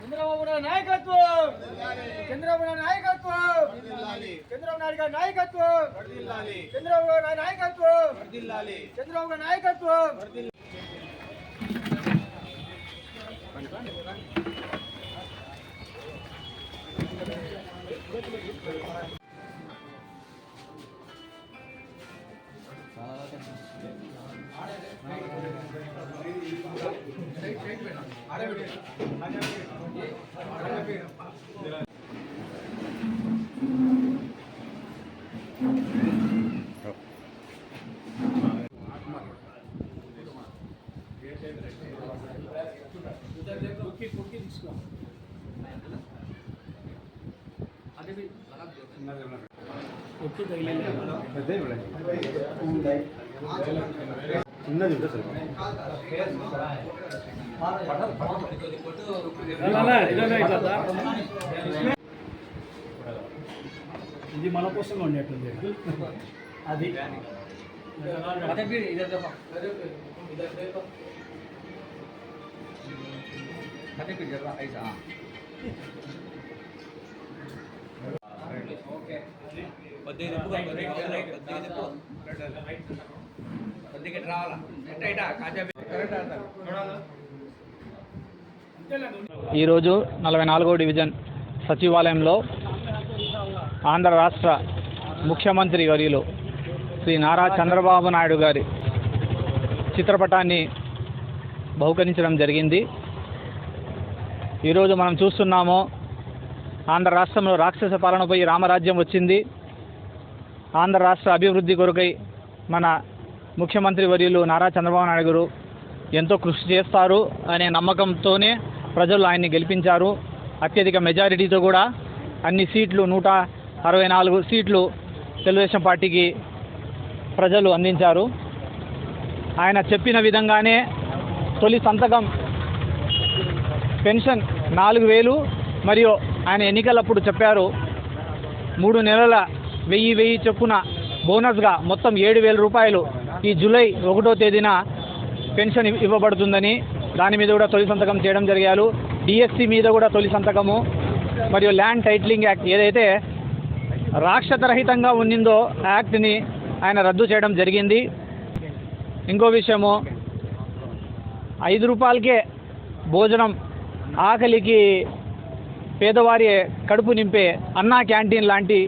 చంద్రబాబు నాయుడు నాయకత్వం! చంద్రబాబు నాయుడు నాయకత్వం! చంద్రబాబు నాయుడు గారి నాయకత్వం! చంద్రబాబు నాయుడు నాయకత్వం! చంద్రబాబు గారి నాయకత్వం ఇది మన కోసం ఉండేటుంది అది ఈరోజు నలభై నాలుగో డివిజన్ సచివాలయంలో ఆంధ్ర రాష్ట్ర ముఖ్యమంత్రి వర్యులు శ్రీ నారా చంద్రబాబు నాయుడు గారి చిత్రపటాన్ని బహుకరించడం జరిగింది. ఈరోజు మనం చూస్తున్నాము ఆంధ్ర రాష్ట్రంలో రాక్షస పాలన పోయి రామరాజ్యం వచ్చింది. ఆంధ్ర రాష్ట్ర అభివృద్ధి కొరకై మన ముఖ్యమంత్రి వర్యులు నారా చంద్రబాబు నాయుడు గారు ఎంతో కృషి చేస్తారు అనే నమ్మకంతోనే ప్రజలు ఆయన్ని గెలిపించారు. అత్యధిక మెజారిటీతో కూడా అన్ని సీట్లు నూట అరవై నాలుగు సీట్లు తెలుగుదేశం పార్టీకి ప్రజలు అందించారు. ఆయన చెప్పిన విధంగానే తొలి సంతకం పెన్షన్ నాలుగు వేలు మరియు ఆయన ఎన్నికలప్పుడు చెప్పారు. మూడు నెలల వెయ్యి వెయ్యి చొప్పున బోనస్గా మొత్తం ఏడు వేల రూపాయలు ఈ జూలై ఒకటో తేదీన పెన్షన్ ఇవ్వబడుతుందని దాని మీద కూడా తొలి సంతకం చేయడం జరిగారు. డిఎస్సి మీద కూడా తొలి సంతకము. మరియు ల్యాండ్ టైటిలింగ్ యాక్ట్ ఏదైతే రాక్షతరహితంగా ఉన్నిందో యాక్ట్ని ఆయన రద్దు చేయడం జరిగింది. ఇంకో విషయము ఐదు రూపాయలకే భోజనం ఆకలికి పేదవారి కడుపు నింపే అన్నా క్యాంటీన్ లాంటి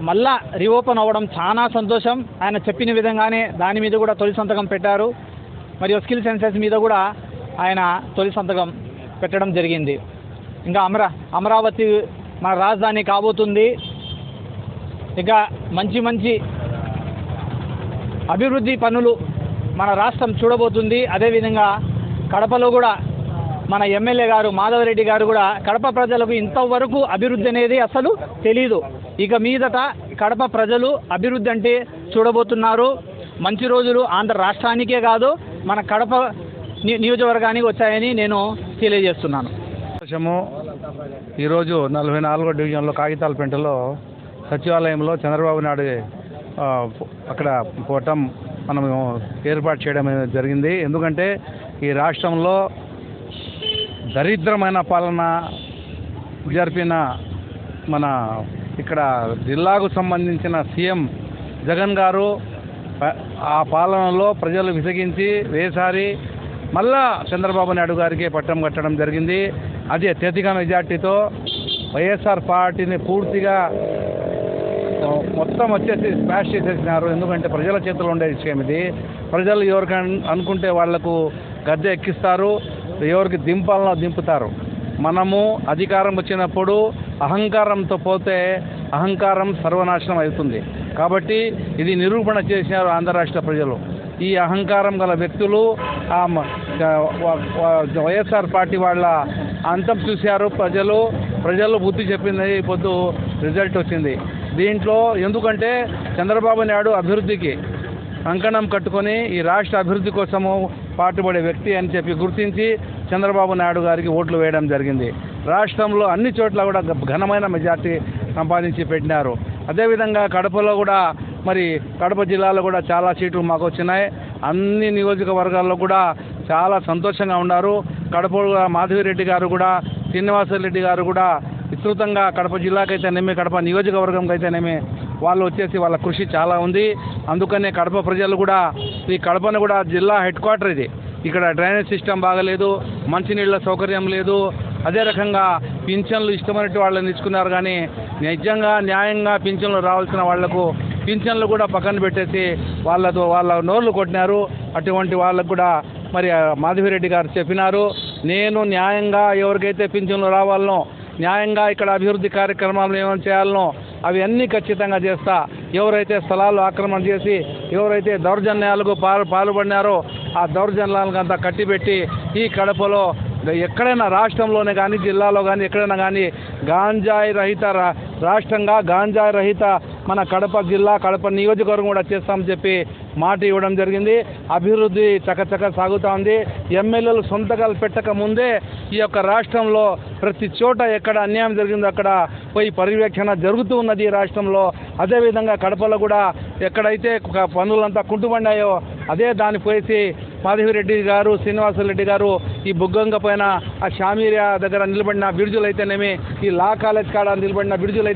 మళ్ళా రీఓపెన్ అవ్వడం చాలా సంతోషం. ఆయన చెప్పిన విధంగానే దాని మీద కూడా తొలి సంతకం పెట్టారు. మరియు స్కిల్ సెన్సెస్ మీద కూడా ఆయన తొలి సంతకం పెట్టడం జరిగింది. ఇంకా అమరా అమరావతి మన రాజధాని కాబోతుంది. ఇక మంచి మంచి అభివృద్ధి పనులు మన రాష్ట్రం చూడబోతుంది. అదేవిధంగా కడపలో కూడా మన ఎమ్మెల్యే గారు మాధవరెడ్డి గారు కూడా కడప ప్రజలకు ఇంతవరకు అభివృద్ధి అనేది అసలు తెలీదు. ఇక మీదట కడప ప్రజలు అభివృద్ధి అంటే చూడబోతున్నారు. మంచి రోజులు ఆంధ్ర రాష్ట్రానికే కాదు మన కడప నియోజకవర్గానికి వచ్చాయని నేను తెలియజేస్తున్నాను. సంతోషము ఈరోజు నలభై నాలుగో డివిజన్లో కాగితాలపేంటలో సచివాలయంలో చంద్రబాబు నాయుడు అక్కడ పోవటం మనం ఏర్పాటు చేయడం జరిగింది. ఎందుకంటే ఈ రాష్ట్రంలో దరిద్రమైన పాలన జరిపిన మన ఇక్కడ జిల్లాకు సంబంధించిన సీఎం జగన్ గారు ఆ పాలనలో ప్రజలు విసిగించి వేసారి మళ్ళా చంద్రబాబు నాయుడు గారికి పట్టం కట్టడం జరిగింది. అది అత్యధిక మెజార్టీతో వైఎస్ఆర్ పార్టీని పూర్తిగా మొత్తం వచ్చేసి స్మాష్ చేసేసినారు. ఎందుకంటే ప్రజల చేతిలో ఉండే విషయం ఇది. ప్రజలు ఎవరికి అనుకుంటే వాళ్ళకు గద్దె ఎక్కిస్తారు. ఎవరికి దింపాలనో దింపుతారు. మనము అధికారం వచ్చినప్పుడు అహంకారంతో పోతే అహంకారం సర్వనాశనం అవుతుంది. కాబట్టి ఇది నిరూపణ చేసినారు ఆంధ్ర రాష్ట్ర ప్రజలు. ఈ అహంకారం గల వ్యక్తులు వైఎస్ఆర్ పార్టీ వాళ్ళ అంతం చూశారు ప్రజలు ప్రజలు బుద్ధి చెప్పింది పొద్దు రిజల్ట్ వచ్చింది. దీంట్లో ఎందుకంటే చంద్రబాబు నాయుడు అభివృద్ధికి అంకణం కట్టుకొని ఈ రాష్ట్ర అభివృద్ధి కోసము పాటుపడే వ్యక్తి అని చెప్పి గుర్తించి చంద్రబాబు నాయుడు గారికి ఓట్లు వేయడం జరిగింది. రాష్ట్రంలో అన్ని చోట్ల కూడా ఘనమైన మెజార్టీ సంపాదించి పెట్టినారు. అదేవిధంగా కడపలో కూడా మరి కడప జిల్లాలో కూడా చాలా సీట్లు మాకు వచ్చినాయి. అన్ని నియోజకవర్గాల్లో కూడా చాలా సంతోషంగా ఉన్నారు. కడప మాధవిరెడ్డి గారు కూడా శ్రీనివాసరెడ్డి గారు కూడా విస్తృతంగా కడప జిల్లాకైతేనేమి కడప నియోజకవర్గంకైతేనేమి వాళ్ళు వచ్చేసి వాళ్ళ కృషి చాలా ఉంది. అందుకనే కడప ప్రజలు కూడా ఈ కడపను కూడా జిల్లా హెడ్ క్వార్టర్ ఇది. ఇక్కడ డ్రైనేజ్ సిస్టమ్ బాగలేదు మంచినీళ్ళ సౌకర్యం లేదు అదే రకంగా పింఛన్లు ఇష్టమైనట్టు వాళ్ళని ఇచ్చుకున్నారు కానీ నిజంగా న్యాయంగా పింఛన్లు రావాల్సిన వాళ్ళకు పింఛన్లు కూడా పక్కన పెట్టేసి వాళ్ళతో వాళ్ళ నోర్లు కొట్టినారు. అటువంటి వాళ్ళకు కూడా మరి మాధవిరెడ్డి గారు చెప్పినారు. నేను న్యాయంగా ఎవరికైతే పింఛన్లు రావాలనో న్యాయంగా ఇక్కడ అభివృద్ధి కార్యక్రమాలు ఏమైనా చేయాలనో అవి అన్నీ ఖచ్చితంగా చేస్తా. ఎవరైతే స్థలాలు ఆక్రమణ చేసి ఎవరైతే దౌర్జన్యాలకు పాల్ పాల్పడినారో ఆ దౌర్జన్యాలకు అంతా కట్టిపెట్టి ఈ కడపలో ఎక్కడైనా రాష్ట్రంలోనే కానీ జిల్లాలో కానీ ఎక్కడైనా కానీ గాంజాయి రహిత రా- రాష్ట్రంగా గాంజాయి రహిత మన కడప జిల్లా కడప నియోజకవర్గం కూడా చేస్తామని చెప్పి మాట ఇవ్వడం జరిగింది. అభివృద్ధి చకచక సాగుతూ ఉంది. ఎమ్మెల్యేలు సొంతకాలు పెట్టక ముందే ఈ యొక్క రాష్ట్రంలో ప్రతి చోట ఎక్కడ అన్యాయం జరిగిందో అక్కడ పోయి పర్యవేక్షణ జరుగుతూ ఉన్నది ఈ రాష్ట్రంలో. అదేవిధంగా కడపలో కూడా ఎక్కడైతే ఒక పనులంతా కుంటుపడినాయో అదే దాన్ని పోసి మాధవిరెడ్డి గారు శ్రీనివాసరెడ్డి గారు ఈ బుగ్గంగ పైన ఆ షామీరియా దగ్గర నిలబడిన బిడుజులైతేనేమి ఈ లా కాలేజ్ కాడ నిలబడిన బిడుజులు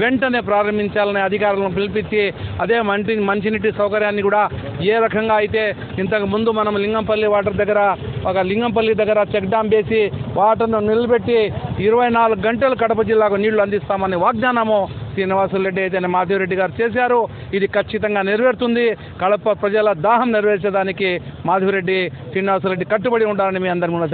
వెంటనే ప్రారంభించాలని అధికారులను పిలిపించి అదే మంచి మంచినీటి సౌకర్యాన్ని కూడా ఏ రకంగా అయితే ఇంతకు ముందు మనం లింగంపల్లి వాటర్ దగ్గర ఒక లింగంపల్లి దగ్గర చెక్ డ్యామ్ వేసి వాటర్ను నిలబెట్టి ఇరవై నాలుగు గంటలు కడప జిల్లాకు నీళ్ళు అందిస్తామని వాగ్దానము శ్రీనివాసులరెడ్డి అయితే మాధవరెడ్డి గారు చేశారు. ఇది ఖచ్చితంగా నెరవేరుతుంది. కడప ప్రజల దాహం నెరవేర్చడానికి మాధవరెడ్డి శ్రీనివాసరెడ్డి కట్టుబడి ఉండాలని మీ అందరి ముందు